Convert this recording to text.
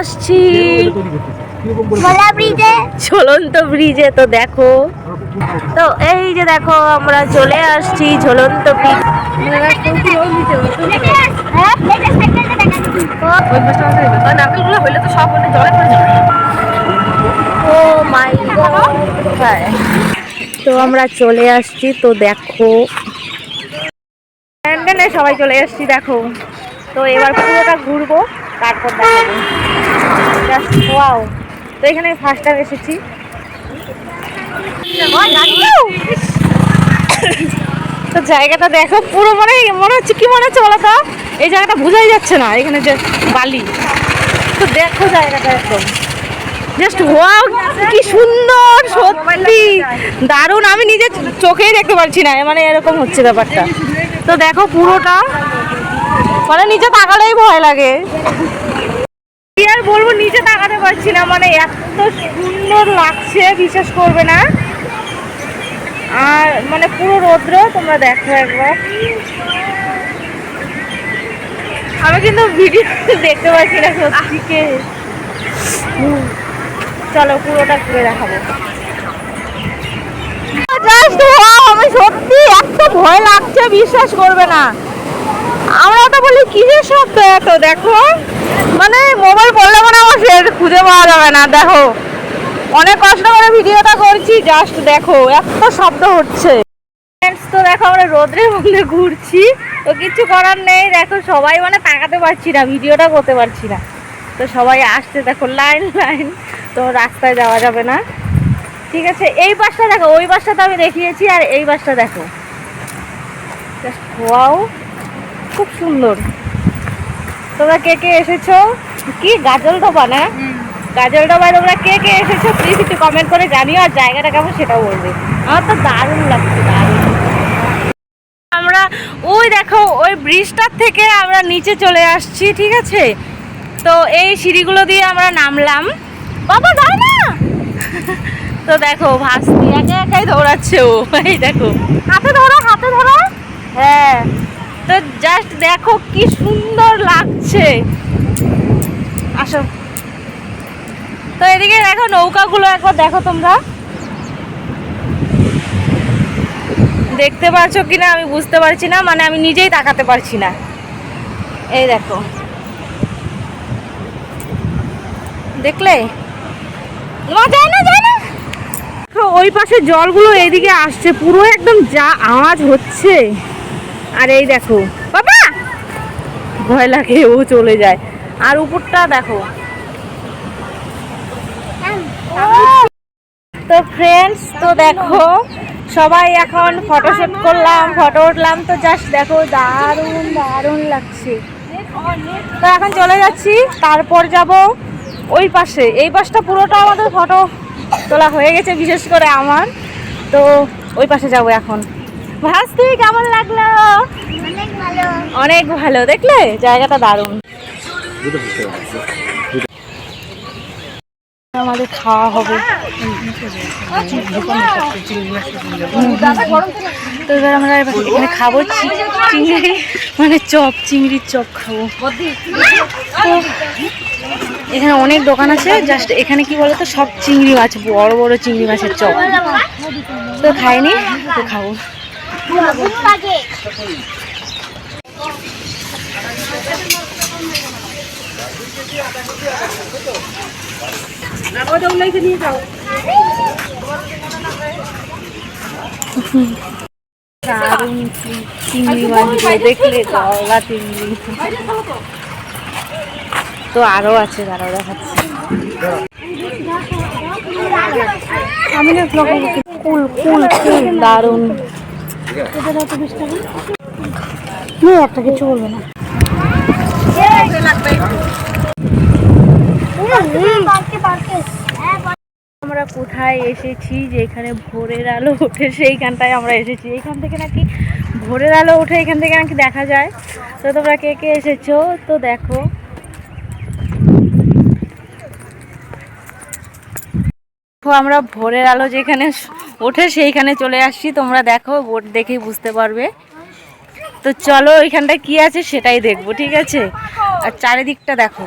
আসছি। ঝুলন্ত ব্রিজে তো দেখো। তো এই যে দেখো আমরা চলে আসছি ঝুলন্ত ব্রিজ। দেখা ও মাই তো আমরা চলে আসছি তো দেখো। সবাই চলে আসছি দেখো। তো এবার পুরোটা ঘুরবো তারপর দেখাবো জাস্ট ওয়াও তো এখানে ফার্স্ট টাইম এসেছি। তো জায়গাটা দেখো, পুরো মানে মনে হচ্ছে কি মনে হচ্ছে বলো তো এই জায়গাটা বোঝাই যাচ্ছে না, এখানে যে বালি। তো দেখো জায়গাটা একদম। জাস্ট ওয়াও কি সুন্দর, সত্যি। দারুণ, আমি নিজে চোখেই দেখতে পারছি না মানে এরকম হচ্ছে ব্যাপারটা। তো দেখো পুরোটা। মানে নিচে তাকালেই ভয় লাগে। আর বলব, নিচে তাকাতে পারছি না মানে এত সুন্দর লাগছে, বিশ্বাস করবে না। আর মানে পুরো রৌদ্র, তোমরা দেখো একবার। আমি কিন্তু ভিডিও দেখতে পাচ্ছি না সত্যিকে চলো, পুরোটা ঘুরে দেখাবো। আমি সত্যি এত ভয় লাগছে, বিশ্বাস করবে না। আমরা তো বলি, কিসের শব্দ এত, দেখো। মানে মোবাইল পড়লে মানে আমার ফের খুঁজে পাওয়া যাবে না, দেখো। অনেক কষ্ট করে ভিডিওটা করছি জাস্ট দেখো, এত শব্দ হচ্ছে। তো দেখো আমরা রোদ্রের মধ্যে ঘুরছি, তো কিছু করার নেই, দেখো সবাই মানে তাকাতে পারছি না, ভিডিওটা করতে পারছি না। তো সবাই আসছে, দেখো লাইন লাইন, তো রাস্তায় যাওয়া যাবে না। ঠিক আছে, এই বাসটা দেখো, ওই বাসটা তো আমি দেখিয়েছি, আর এই বাসটা দেখো। জাস্ট ওয়াও খুব সুন্দর। তোমরা কে কে এসেছ? কি গাজল ডোবা না? গাজল ডোবায় তোমরা কে কে এসেছ? প্লিজ একটু কমেন্ট করে জানিও আর জায়গাটা কেমন সেটাও বলবে। আমার তো দারুণ লাগছে দারুণ। আমরা ওই দেখো ওই ব্রিজটার থেকে আমরা নিচে চলে আসছি ঠিক আছে? তো এই সিঁড়িগুলো দিয়ে আমরা নামলাম। বাবা দাও না! তো দেখো ভাস্তি একা একাই দৌড়াচ্ছে ও। এই দেখো। হাতে ধরো হাতে ধরো। হ্যাঁ। তো জাস্ট দেখো কি সুন্দর লাগছে। আসো। তো এদিকে দেখো নৌকাগুলো একবার দেখো তোমরা। দেখতে পাচ্ছ কিনা আমি বুঝতে পারছি না মানে আমি নিজেই তাকাতে পারছি না। এই দেখো। দেখলে? না ওই পাশে জলগুলো এদিকে আসছে, পুরো একদম যা আওয়াজ হচ্ছে। আর এই দেখো। বাবা! ভয় লাগে, ও চলে যায়। আর উপরটা দেখো। তো ফ্রেন্ডস তো দেখো, সবাই এখন ফটোশুট করলাম ফটো উঠলাম, তো জাস্ট দেখো, দারুণ দারুণ লাগছে। তো এখন চলে যাচ্ছি, তারপর যাব ওই পাশে। এই পাশটা পুরোটা আমাদের ফটো তোলা হয়ে গেছে, বিশেষ করে আমার। তো ওই পাশে যাব এখন। ভাস্তি কেমন লাগল? অনেক ভালো। অনেক ভালো দেখলে? জায়গাটা দারুণ। আমাদের খাওয়া হবে। তো এবার আমরা এখানে খাব চিংড়ি মানে চপ চিংড়ির চপ খাব। তো এখানে অনেক দোকান আছে জাস্ট এখানে কি বলতো সব চিংড়ি মাছ বড় বড় চিংড়ি মাছের চপ। তো খাইনি তো খাব। আগে দারুণ চি- চিংড়ি মাছগুলো দেখলে গলা চিংড়ি তো আরও আছে দাঁড়াও দেখাচ্ছি। আমি না কুল কুল কুল দারুণ। একটা কিছু বলবে না। আমরা কোথায় এসেছি? যেখানে ভোরের আলো ওঠে, সেইখানটায় আমরা এসেছি। এইখান থেকে নাকি ভোরের আলো ওঠে, এখান থেকে নাকি দেখা যায়। তো তোমরা কে কে এসেছ? তো দেখো দেখো, আমরা ভোরের আলো যেখানে ওঠে সেইখানে চলে আসছি। তোমরা দেখো, বোট দেখেই বুঝতে পারবে। তো চলো ওইখানটা কি আছে সেটাই দেখব, ঠিক আছে? আর চারিদিকটা দেখো।